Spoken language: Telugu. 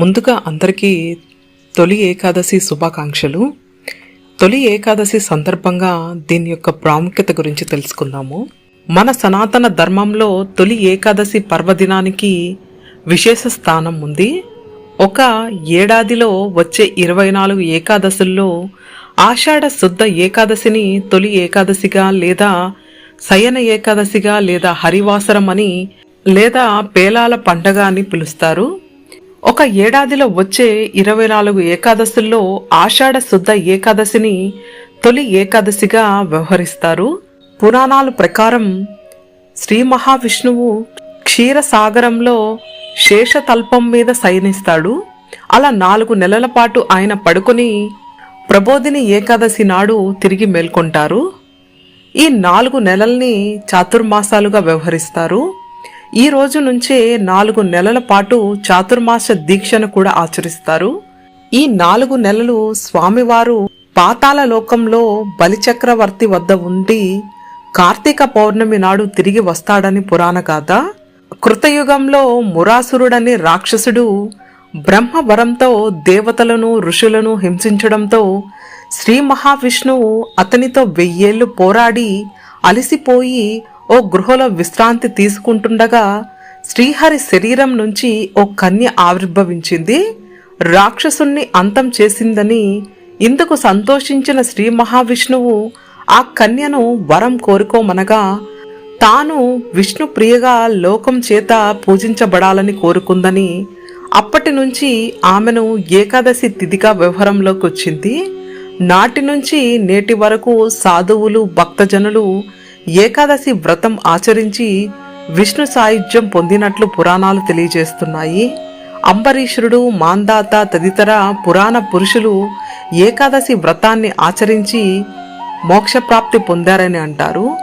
ముందుగా అందరికీ తొలి ఏకాదశి శుభాకాంక్షలు. తొలి ఏకాదశి సందర్భంగా దీని యొక్క ప్రాముఖ్యత గురించి తెలుసుకుందాము. మన సనాతన ధర్మంలో తొలి ఏకాదశి పర్వదినానికి విశేష స్థానం ఉంది. ఒక ఏడాదిలో వచ్చే ఇరవై నాలుగు ఏకాదశుల్లో ఆషాఢ శుద్ధ ఏకాదశిని తొలి ఏకాదశిగా లేదా శయన ఏకాదశిగా లేదా హరివాసరం అని లేదా పేలాల పండగ అని పిలుస్తారు. ఒక ఏడాదిలో వచ్చే ఇరవై నాలుగు ఏకాదశుల్లో ఆషాఢ శుద్ధ ఏకాదశిని తొలి ఏకాదశిగా వ్యవహరిస్తారు. పురాణాల ప్రకారం శ్రీ మహావిష్ణువు క్షీరసాగరంలో శేషతల్పం మీద శయనిస్తాడు. అలా నాలుగు నెలల పాటు ఆయన పడుకొని ప్రబోధిని ఏకాదశి నాడు తిరిగి మేల్కొంటారు. ఈ నాలుగు నెలల్ని చాతుర్మాసాలుగా వ్యవహరిస్తారు. ఈ రోజు నుంచే నాలుగు నెలల పాటు చాతుర్మాస దీక్షను కూడా ఆచరిస్తారు. ఈ నాలుగు నెలలు స్వామివారు పాతాల లోకంలో బలిచక్రవర్తి వద్ద ఉండి కార్తీక పౌర్ణమి నాడు తిరిగి వస్తాడని పురాణ గాథ. కృతయుగంలో మురాసురుడని రాక్షసుడు బ్రహ్మవరంతో దేవతలను ఋషులను హింసించడంతో శ్రీ మహావిష్ణువు అతనితో వెయ్యేళ్ళు పోరాడి అలసిపోయి ఓ గృహలో విశ్రాంతి తీసుకుంటుండగా శ్రీహరి శరీరం నుంచి ఓ కన్య ఆవిర్భవించింది. రాక్షసుణ్ణి అంతం చేసిందని ఇందుకు సంతోషించిన శ్రీ మహావిష్ణువు ఆ కన్యను వరం కోరుకోమనగా తాను విష్ణు ప్రియగా లోకం చేత పూజించబడాలని కోరుకుందని అప్పటి నుంచి ఆమెను ఏకాదశి తిథిగా వ్యవహారంలోకి వచ్చింది నాటి నుంచి నేటి వరకు సాధువులు భక్తజనులు ఏకాదశి వ్రతం ఆచరించి విష్ణు సాయుధ్యం పొందినట్లు పురాణాలు తెలియజేస్తున్నాయి. అంబరీషుడు మాందాత తదితర పురాణ పురుషులు ఏకాదశి వ్రతాన్ని ఆచరించి మోక్షప్రాప్తి పొందారని అంటారు.